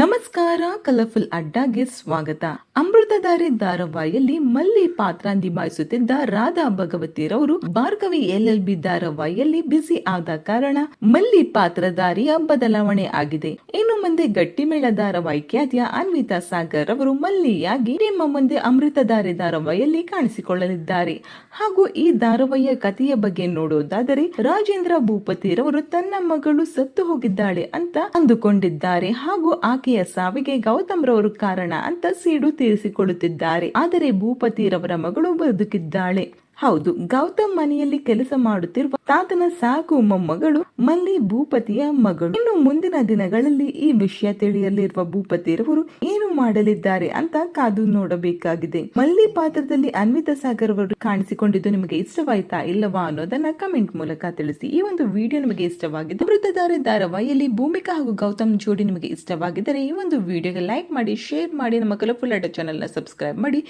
ನಮಸ್ಕಾರ ಕಲರ್ಫುಲ್ ಅಡ್ಡಾಗೆ ಸ್ವಾಗತ. ಅಮೃತಧಾರೆ ಧಾರಾವಾಹಿಯಲ್ಲಿ ಮಲ್ಲಿ ಪಾತ್ರ ನಿಭಾಯಿಸುತ್ತಿದ್ದ ರಾಧಾ ಭಗವತಿರವರು ಭಾರ್ಗವಿ ಎಲ್ ಎಲ್ ಬಿ ಧಾರಾವಾಹಿಯಲ್ಲಿ ಬಿಸಿ ಆದ ಕಾರಣ ಮಲ್ಲಿ ಪಾತ್ರಧಾರಿಯ ಬದಲಾವಣೆ ಆಗಿದೆ. ಇನ್ನು ಮುಂದೆ ಗಟ್ಟಿಮೇಳ ಧಾರಾವಾಹಿ ಖ್ಯಾತಿಯ ಅನ್ವಿತಾ ಸಾಗರ್ ಅವರು ಮಲ್ಲಿಯಾಗಿ ನಿಮ್ಮ ಮುಂದೆ ಅಮೃತಧಾರೆ ಧಾರಾವಾಹಿಯಲ್ಲಿ ಕಾಣಿಸಿಕೊಳ್ಳಲಿದ್ದಾರೆ. ಹಾಗೂ ಈ ಧಾರಾವಾಹಿಯ ಕಥೆಯ ಬಗ್ಗೆ ನೋಡುವುದಾದರೆ ರಾಜೇಂದ್ರ ಭೂಪತಿರವರು ತನ್ನ ಮಗಳು ಸತ್ತು ಹೋಗಿದ್ದಾಳೆ ಅಂತ ಅಂದುಕೊಂಡಿದ್ದಾರೆ. ಹಾಗೂ ಆಕೆಯ ಸಾವಿಗೆ ಗೌತಮ್ ರವರು ಕಾರಣ ಅಂತ ಸೀಡು ತೀರಿಸಿಕೊಳ್ಳುತ್ತಿದ್ದಾರೆ ಆದರೆ ಭೂಪತಿರವರ ಮಗಳು ಬದುಕಿದ್ದಾಳೆ. ಹೌದು, ಗೌತಮ್ ಮನೆಯಲ್ಲಿ ಕೆಲಸ ಮಾಡುತ್ತಿರುವ ತಾತನ ಸಾಕು ಮೊಮ್ಮಗಳು ಮಲ್ಲಿ ಭೂಪತಿಯ ಮಗಳು. ಇನ್ನು ಮುಂದಿನ ದಿನಗಳಲ್ಲಿ ಈ ವಿಷಯ ತಿಳಿಯಲಿರುವ ಭೂಪತಿರವರು ಏನು ಮಾಡಲಿದ್ದಾರೆ ಅಂತ ಕಾದು ನೋಡಬೇಕಾಗಿದೆ. ಮಲ್ಲಿ ಪಾತ್ರದಲ್ಲಿ ಅನ್ವಿತಾ ಸಾಗರ್ ಅವರು ಕಾಣಿಸಿಕೊಂಡಿದ್ದು ನಿಮಗೆ ಇಷ್ಟವಾಯ್ತಾ ಇಲ್ಲವಾ ಅನ್ನೋದನ್ನ ಕಮೆಂಟ್ ಮೂಲಕ ತಿಳಿಸಿ. ಈ ಒಂದು ವಿಡಿಯೋ ನಿಮಗೆ ಇಷ್ಟವಾಗಿದೆ ವೃತ್ತಧಾರೆ ಧಾರಾವಾಹಿಯಲ್ಲಿ ಭೂಮಿಕಾ ಹಾಗೂ ಗೌತಮ್ ಜೋಡಿ ನಿಮಗೆ ಇಷ್ಟವಾಗಿದ್ದರೆ ಈ ಒಂದು ವಿಡಿಯೋಗೆ ಲೈಕ್ ಮಾಡಿ, ಶೇರ್ ಮಾಡಿ, ನಮ್ಮ ಕಲರ್ಫುಲ್ ಅಡ್ಡ ಚಾನೆಲ್ನ ಸಬ್ಸ್ಕ್ರೈಬ್ ಮಾಡಿ.